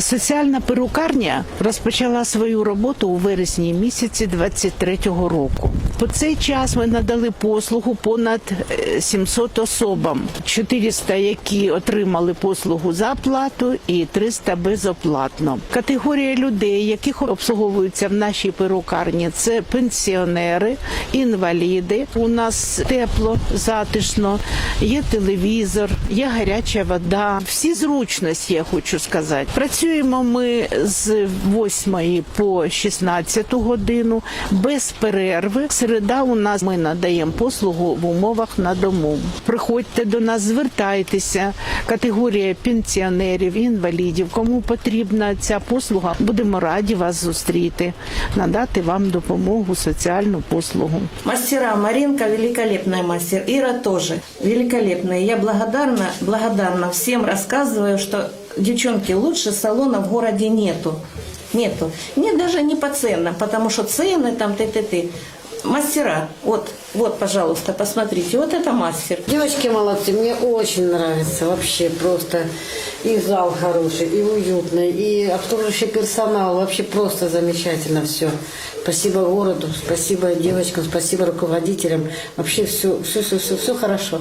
Соціальна перукарня розпочала свою роботу у вересні місяці 23-го року. По цей час ми надали послугу понад е, 700 особам, 400, які отримали послугу за плату, і 300 безоплатно. Категорія людей, яких обслуговуються в нашій перукарні, це пенсіонери, інваліди. У нас тепло, затишно, є телевізор, є гаряча вода. Всі зручності, я хочу сказати. Працюємо ми з 8 по 16 годину без перерви. Середа у нас ми надаємо послугу в умовах на дому. Приходьте до нас, звертайтеся. Категорія пенсіонерів, інвалідів. Кому потрібна ця послуга, будемо раді вас зустріти, надати вам допомогу, соціальну послугу. Мастера Маринка великолепная мастер, Ира тоже великолепная. Я благодарна, благодарна всем рассказываю, что девчонки лучше салона в городе нету. Нету. Мне даже не по ценам, потому что цены там ты-ты-ты. Мастера, вот, вот, пожалуйста, посмотрите, вот это мастер. Девочки молодцы, мне очень нравится вообще просто. И зал хороший, и уютный, и обслуживающий персонал. Вообще просто замечательно все. Спасибо городу, спасибо девочкам, спасибо руководителям. Вообще все, все, все, все, все хорошо.